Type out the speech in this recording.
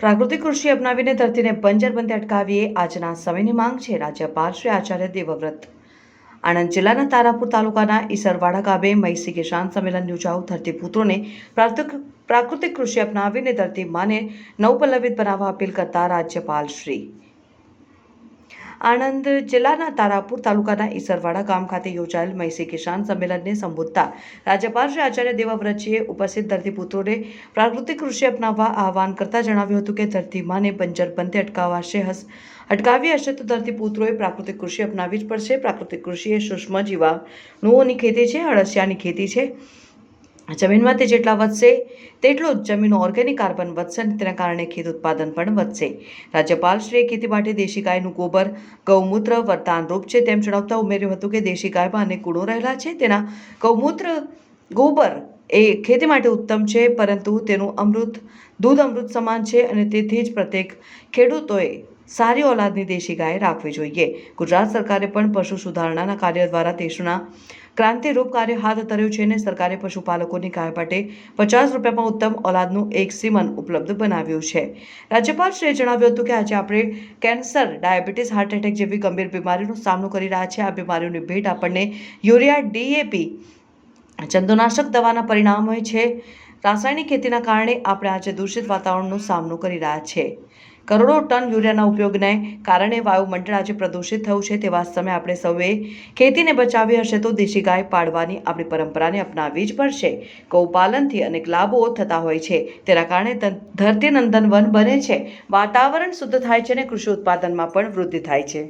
પ્રાકૃતિક કૃષિ અપનાવીને ધરતીને બંજર બંધ અટકાવીએ આજના સમયની માંગ છે. રાજ્યપાલ શ્રી આચાર્ય દેવવ્રત. આણંદ જિલ્લાના તારાપુર તાલુકાના ઈસરવાડા ગામે મૈસી કિસાન સંમેલન યોજાવું ધરતીપુત્રોને પ્રાકૃતિક પ્રાકૃતિક કૃષિ અપનાવીને ધરતી માને નવપલ્લવિત બનાવવા અપીલ કરતા રાજ્યપાલ શ્રી આણંદ જિલ્લાના તારાપુર તાલુકાના ઈસરવાડા ગામ ખાતે યોજાયેલ મૈસી કિસાન સંમેલનને સંબોધતા રાજ્યપાલ શ્રી આચાર્ય દેવવ્રતજીએ ઉપસ્થિત ધરતીપુત્રોને પ્રાકૃતિક કૃષિ અપનાવવા આહવાન કરતા જણાવ્યું હતું કે ધરતીમાને બંજર બનતે અટકાવાશે હસ, અટકાવી હશે તો ધરતીપુત્રોએ પ્રાકૃતિક કૃષિ અપનાવવી જ પડશે. પ્રાકૃતિક કૃષિ એ સૂક્ષ્મ જીવાણુઓની ખેતી છે, અળસિયાની ખેતી છે. જમીનમાં તે જેટલા વધશે, તેટલો જ જમીનનું ઓર્ગેનિક કાર્બન વધશે અને તેના કારણે ખેત ઉત્પાદન પણ વધશે. રાજ્યપાલશ્રીએ ખેતી માટે દેશી ગાયનું ગોબર, ગૌમૂત્ર, વરદાનરૂપ છે તેમ જણાવતા ઉમેર્યું હતું કે દેશી ગાયમાં અનેક ગુણો રહેલા છે. તેના ગૌમૂત્ર, ગોબર એ ખેતી માટે ઉત્તમ છે, પરંતુ તેનું અમૃત, દૂધ અમૃત સમાન છે અને તેથી જ પ્રત્યેક ખેડૂતોએ સારી ઓલાદની દેશી ગાય રાખવી જોઈએ. ગુજરાત સરકારે પણ પશુ સુધારણાના કાર્ય દ્વારા દેશના ક્રાંતિરૂપ કાર્ય હાથ ધર્યું છે અને સરકારે પશુપાલકોની ગાય માટે પચાસ રૂપિયામાં ઉત્તમ ઓલાદનું એક સીમન ઉપલબ્ધ બનાવ્યું છે. રાજ્યપાલશ્રીએ જણાવ્યું હતું કે આજે આપણે કેન્સર, ડાયાબિટીસ, હાર્ટ એટેક જેવી ગંભીર બીમારીનો સામનો કરી રહ્યા છે આ બીમારીઓની ભેટ આપણને યુરિયા ડીએપી જંતુનાશક દવાના પરિણામો છે. રાસાયણિક ખેતીના કારણે આપણે આજે દૂષિત વાતાવરણનો સામનો કરી રહ્યા છે કરોડો ટન યુરિયાના ઉપયોગને કારણે વાયુમંડળ આજે પ્રદૂષિત થયું છે. તેવા સમયે આપણે સૌએ ખેતીને બચાવી હશે તો દેશી ગાય પાડવાની આપણી પરંપરાને અપનાવવી જ પડશે. ગૌપાલનથી અનેક લાભો થતા હોય છે. તેના કારણે ધરતી નંદન વન બને છે. વાતાવરણ શુદ્ધ થાય છે અને કૃષિ ઉત્પાદનમાં પણ વૃદ્ધિ થાય છે.